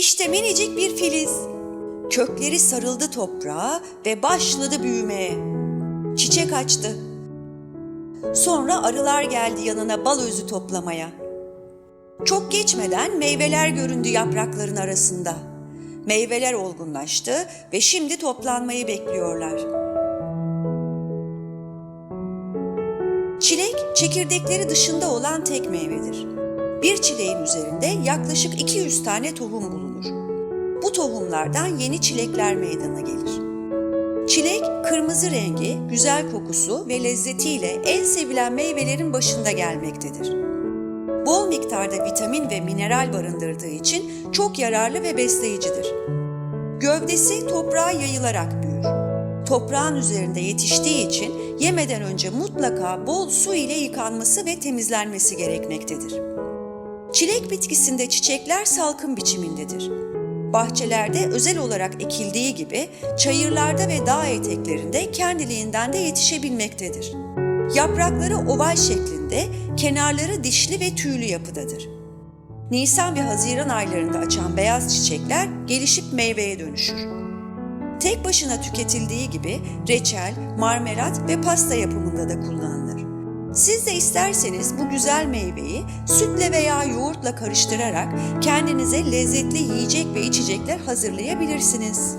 İşte minicik bir filiz. Kökleri sarıldı toprağa ve başladı büyümeye. Çiçek açtı. Sonra arılar geldi yanına bal özü toplamaya. Çok geçmeden meyveler göründü yaprakların arasında. Meyveler olgunlaştı ve şimdi toplanmayı bekliyorlar. Çilek çekirdekleri dışında olan tek meyvedir. Bir çileğin üzerinde yaklaşık 200 tane tohum bulunur. Bu tohumlardan yeni çilekler meydana gelir. Çilek kırmızı rengi, güzel kokusu ve lezzetiyle en sevilen meyvelerin başında gelmektedir. Bol miktarda vitamin ve mineral barındırdığı için çok yararlı ve besleyicidir. Gövdesi toprağa yayılarak büyür. Toprağın üzerinde yetiştiği için yemeden önce mutlaka bol su ile yıkanması ve temizlenmesi gerekmektedir. Çilek bitkisinde çiçekler salkım biçimindedir. Bahçelerde özel olarak ekildiği gibi çayırlarda ve dağ eteklerinde kendiliğinden de yetişebilmektedir. Yaprakları oval şeklinde, kenarları dişli ve tüylü yapıdadır. Nisan ve Haziran aylarında açan beyaz çiçekler gelişip meyveye dönüşür. Tek başına tüketildiği gibi reçel, marmelat ve pasta yapımında da kullanılır. Siz de isterseniz bu güzel meyveyi sütle veya yoğurtla karıştırarak kendinize lezzetli yiyecek ve içecekler hazırlayabilirsiniz.